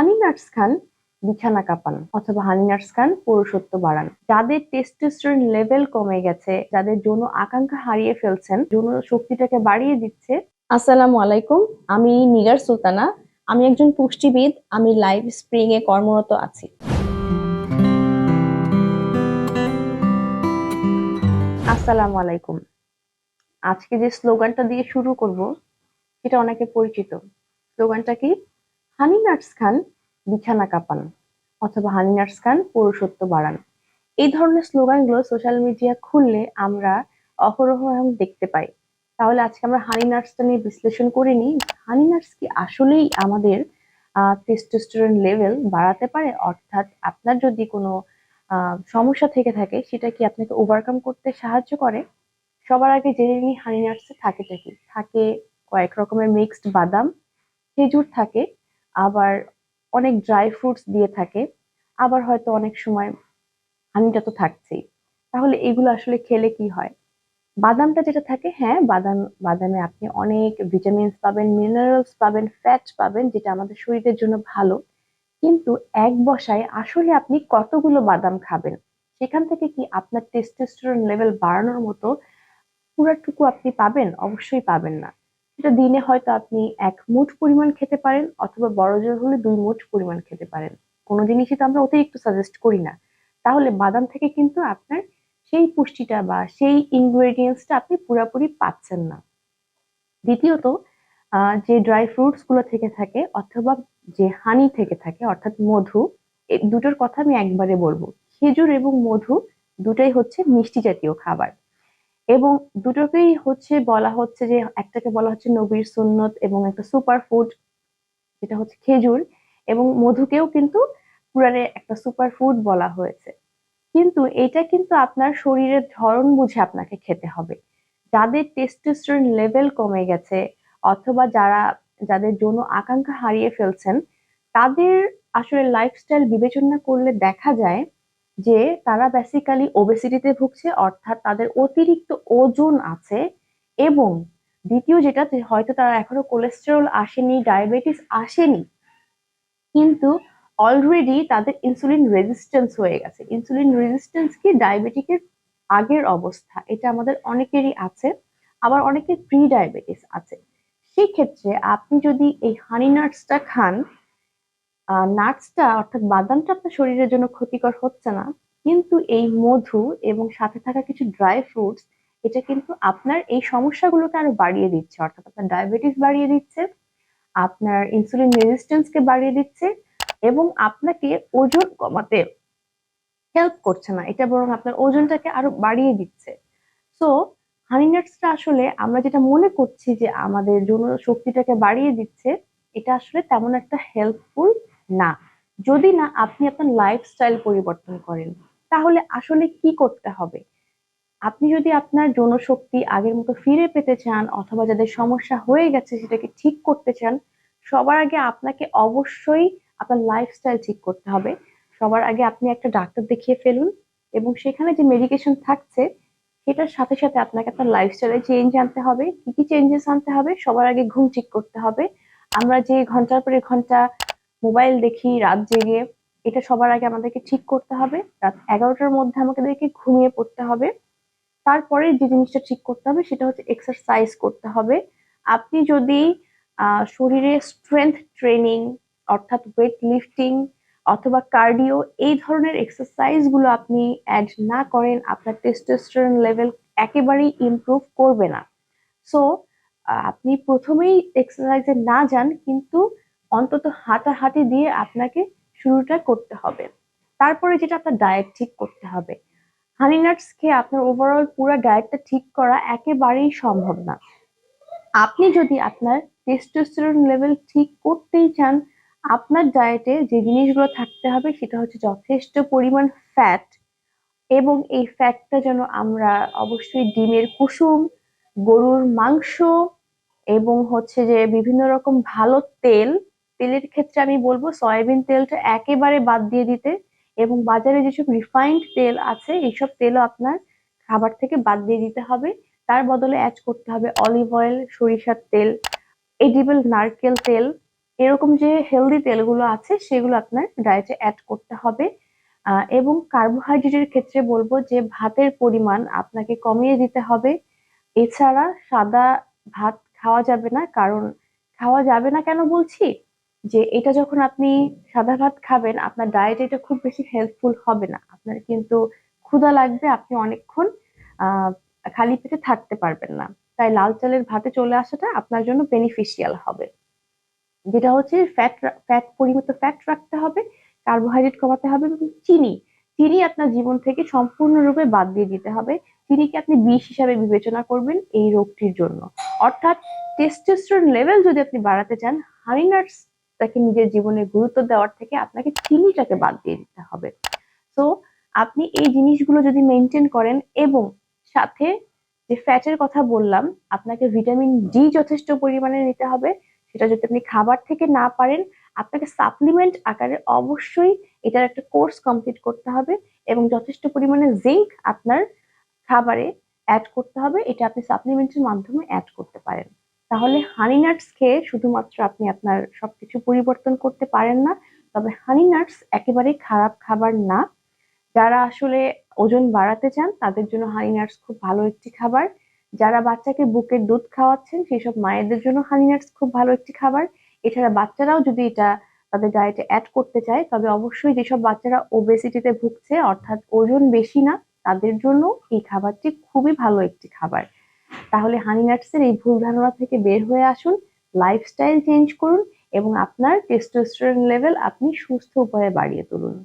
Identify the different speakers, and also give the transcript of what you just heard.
Speaker 1: হানি nuts খান বিছানা কাঁপান অথবা হানি nuts খান পুরুষত্ব বাড়ান। যাদের টেস্টোস্টেরন লেভেল কমে গেছে, যাদের যৌন আকাঙ্ক্ষা হারিয়ে ফেলছেন, যৌন শক্তিটাকে বাড়িয়ে দিচ্ছে। আসসালামু আলাইকুম, আমি নিগার সুলতানা। আমি একজন পুষ্টিবিদ, আমি লাইভ স্প্রিং এ কর্মরত আছি। আসসালামু আলাইকুম। আজকে যে স্লোগানটা দিয়ে শুরু করব, সেটা অনেকে পরিচিত। স্লোগানটা কি? হানি নাটস খান বিছানা কাঁপান অথবা হানি নাটস খান পুরুষত্ব বাড়ান। এই ধরনের স্লোগানগুলো সোশ্যাল মিডিয়া খুললে আমরা অহরহ দেখতে পাই। তাহলে আজকে আমরা হানি নাটসটা নিয়ে বিশ্লেষণ করে নিই হানি নাটস কি আসলেই আমাদের টেস্টোস্টেরন লেভেল বাড়াতে পারে? অর্থাৎ আপনার যদি কোনো সমস্যা থেকে থাকে, সেটা কি আপনাকে ওভারকাম করতে সাহায্য করে? সবার আগে জেনে নিই হানি নাটসে থাকেটা কি। থাকে কয়েক রকমের মিক্সড বাদাম, খেজুর থাকে আবার অনেক ড্রাই ফ্রুটস দিয়ে থাকে, আবার হয়তো অনেক সময় হানিটা তো থাকছেই। তাহলে এগুলো আসলে খেলে কি হয়? বাদামটা যেটা থাকে হ্যাঁ বাদাম, বাদামে আপনি অনেক ভিটামিনস পাবেন মিনারেলস পাবেন ফ্যাট পাবেন, যেটা আমাদের শরীরের জন্য ভালো। কিন্তু এক বসায় আসলে আপনি কতগুলো বাদাম খাবেন? সেখান থেকে কি আপনার টেস্টোস্টেরন লেভেল বাড়ানোর মতো পুরাটুকু আপনি পাবেন? অবশ্যই পাবেন না। সেটা দিনে হয়তো আপনি এক মুঠ পরিমাণ খেতে পারেন অথবা বড় জোর হলে দুই মুঠ পরিমাণ খেতে পারেন। কোনো জিনিসই তো আমরা অতিরিক্ত সাজেস্ট করি না। তাহলে বাদাম থেকে কিন্তু আপনার সেই পুষ্টিটা বা সেই ইনগ্রেডিয়েন্টসটা আপনি পুরোপুরি পাচ্ছেন না। দ্বিতীয়ত যে ড্রাই ফ্রুটসগুলো থেকে থাকে অথবা যে হানি থেকে থাকে, অর্থাৎ মধু দুটোর কথা আমি একবারে বলব। খেজুর এবং মধু দুটাই হচ্ছে মিষ্টি জাতীয় খাবার। এবং দুটোকেই হচ্ছে বলা হচ্ছে যে, একটাকে বলা হচ্ছে নবীর সুন্নত এবং একটা সুপার ফুড যেটা হচ্ছে খেজুর এবং মধুকেও কিন্তু পুরাণে একটা সুপার ফুড বলা হয়েছে। কিন্তু এটা কিন্তু আপনার শরীরের ধরন বুঝে আপনাকে খেতে হবে। যাদের টেস্টোস্টেরন লেভেল কমে গেছে অথবা যারা, যাদের যৌন আকাঙ্ক্ষা হারিয়ে ফেলছেন, তাদের আসলে লাইফস্টাইল বিবেচনা করলে দেখা যায় যে তারা বেসিক্যালি ওবেসিটিতে ভুগছে, অর্থাৎ তাদের অতিরিক্ত ওজন আছে এবং দ্বিতীয় যেটা হয়তো তারা এখনও কোলেস্টেরল আসেনি ডায়াবেটিস আসেনি, কিন্তু অলরেডি তাদের ইনসুলিন রেজিস্ট্যান্স হয়ে গেছে। ইনসুলিন রেজিস্ট্যান্স কি? ডায়াবেটিকের আগের অবস্থা। এটা আমাদের অনেকেরই আছে, আবার অনেকের প্রি ডায়াবেটিস আছে। সেই ক্ষেত্রে আপনি যদি এই হানি নাটসটা খান নাটসটা অর্থাৎ বাদামটা আপনার শরীরের জন্য ক্ষতিকর হচ্ছে না, কিন্তু এই মধু এবং সাথে থাকা কিছু ড্রাই ফ্রুটস এটা কিন্তু আপনার এই সমস্যাগুলোকে আরও বাড়িয়ে দিচ্ছে। অর্থাৎ আপনার ডায়াবেটিস বাড়িয়ে দিচ্ছে, আপনার ইনসুলিন রেজিস্ট্যান্সকে বাড়িয়ে দিচ্ছে এবং আপনাকে ওজন কমাতে হেল্প করছে না, এটা বরং আপনার ওজনটাকে আরও বাড়িয়ে দিচ্ছে। সো হানি নাটসটা আসলে আমরা যেটা মনে করছি যে আমাদের যৌন শক্তিটাকে বাড়িয়ে দিচ্ছে, এটা আসলে তেমন একটা হেল্পফুল না। যদি না আপনি আপনার লাইফস্টাইল পরিবর্তন করেন, তাহলে আসলে কি করতে হবে? আপনি যদি আপনার যৌন শক্তি আগের মতো ফিরে পেতে চান অথবা যাদের সমস্যা হয়ে গেছে সেটাকে ঠিক করতে চান, সবার আগে আপনাকে অবশ্যই আপনার লাইফস্টাইল ঠিক করতে হবে। সবার আগে আপনি একটা ডাক্তার দেখিয়ে ফেলুন এবং সেখানে যে মেডিকেশন থাকছে, সেটার সাথে সাথে আপনাকে আপনার লাইফস্টাইলে চেঞ্জ আনতে হবে। কি কি চেঞ্জেস আনতে হবে, সবার আগে ঘুম ঠিক করতে হবে। আমরা যে ঘণ্টার পরে ঘণ্টা মোবাইল দেখি, রাত জেগে, এটা সবার আগে আমাদেরকে ঠিক করতে হবে। রাত এগারোটার মধ্যে আমাদেরকে ঘুমিয়ে পড়তে হবে। তারপরে যে জিনিসটা ঠিক করতে হবে সেটা হচ্ছে এক্সারসাইজ করতে হবে। আপনি যদি শরীরে স্ট্রেংথ ট্রেনিং অর্থাৎ ওয়েট লিফটিং অথবা কার্ডিও এই ধরনের এক্সারসাইজগুলো আপনি অ্যাড না করেন, আপনার টেস্টোস্টেরন লেভেল একেবারেই ইমপ্রুভ করবে না। সো আপনি প্রথমেই এক্সারসাইজে না যান, কিন্তু অন্তত হাঁটাহাঁটি দিয়ে আপনাকে শুরুটা করতে হবে। তারপরে যেটা আপনার ডায়েট ঠিক করতে হবে। হানি নাটস খেয়ে আপনার ওভারঅল পুরো ডায়েটটা ঠিক করা একেবারেই সম্ভব না। আপনি যদি আপনার টেস্টোস্টেরন লেভেল ঠিক করতেই চান, আপনার ডায়েটে যে জিনিসগুলো থাকতে হবে সেটা হচ্ছে যথেষ্ট পরিমাণ ফ্যাট এবং এই ফ্যাটটা যেন আমরা অবশ্যই ডিমের কুসুম, গরুর মাংস এবং হচ্ছে যে বিভিন্ন রকম ভালো তেল তেলের ক্ষেত্রে আমি বলব সয়াবিন তেলটা একেবারে বাদ দিয়ে দিতে এবং বাজারে যেসব রিফাইন্ড তেল আছে, এইসব তেলও আপনার খাবার থেকে বাদ দিয়ে দিতে হবে। তার বদলে অ্যাড করতে হবে অলিভ অয়েল সরিষার তেল এডিবল নারকেল তেল। এরকম যে হেলদি তেলগুলো আছে, সেগুলো আপনার ডায়েটে অ্যাড করতে হবে। এবং কার্বোহাইড্রেটের ক্ষেত্রে বলব যে ভাতের পরিমাণ আপনাকে কমিয়ে দিতে হবে। এছাড়া সাদা ভাত খাওয়া যাবে না, কারণ খাওয়া যাবে না কেন বলছি? যে এটা যখন আপনি সাদা ভাত খাবেন, আপনার ডায়েটে এটা খুব বেশি হেল্পফুল হবে না। আপনার কিন্তু ক্ষুধা লাগবে, আপনি অনেকক্ষণ খালি পেটে থাকতে পারবেন না। তাই লাল চালের ভাতে চলে আসাটা আপনার জন্য বেনিফিশিয়াল হবে। যেটা হচ্ছে ফ্যাট ফ্যাট পরিমিত ফ্যাট রাখতে হবে কার্বোহাইড্রেট কমাতে হবে এবং চিনি। চিনি আপনার জীবন থেকে সম্পূর্ণরূপে বাদ দিয়ে দিতে হবে। চিনিকে আপনি বিষ হিসাবে বিবেচনা করবেন এই রোগটির জন্য। অর্থাৎ টেস্টোস্টেরন লেভেল যদি আপনি বাড়াতে চান হানি নাটস তাকে নিজের জীবনে গুরুত্ব দেওয়ার থেকে আপনাকে চিনিটাকে বাদ দিয়ে দিতে হবে। তো আপনি এই জিনিসগুলো যদি মেনটেন করেন এবং সাথে যে ফ্যাটের কথা বললাম, আপনাকে ভিটামিন ডি যথেষ্ট পরিমাণে নিতে হবে, সেটা যদি আপনি খাবার থেকে না পারেন, আপনাকে সাপ্লিমেন্ট আকারে অবশ্যই এটার একটা কোর্স কমপ্লিট করতে হবে এবং যথেষ্ট পরিমাণে জিঙ্ক আপনার খাবারে অ্যাড করতে হবে, এটা আপনি সাপ্লিমেন্টের মাধ্যমে অ্যাড করতে পারেন। তাহলে হানি নাটস খেয়ে শুধুমাত্র আপনি আপনার সবকিছু পরিবর্তন করতে পারেন না। তবে হানি নাটস একেবারেই খারাপ খাবার না। যারা আসলে ওজন বাড়াতে চান, তাদের জন্য হানি নাটস খুব ভালো একটি খাবার। যারা বাচ্চাকে বুকের দুধ খাওয়াচ্ছেন সেই সব মায়েদের জন্য হানি নাটস খুব ভালো একটি খাবার। এছাড়া বাচ্চারাও যদি এটা তাদের ডায়েটে অ্যাড করতে চায়, তবে অবশ্যই যেসব বাচ্চারা ওবেসিটিতে ভুগছে, অর্থাৎ ওজন বেশি না, তাদের জন্য এই খাবারটি খুবই ভালো একটি খাবার। তাহলে হানি নাটসের এই ভুল ধারণা থেকে বের হয়ে আসুন লাইফস্টাইল চেঞ্জ করুন এবং আপনার টেস্টোস্টেরন লেভেল আপনি সুস্থ উপায়ে বাড়িয়ে তুলুন।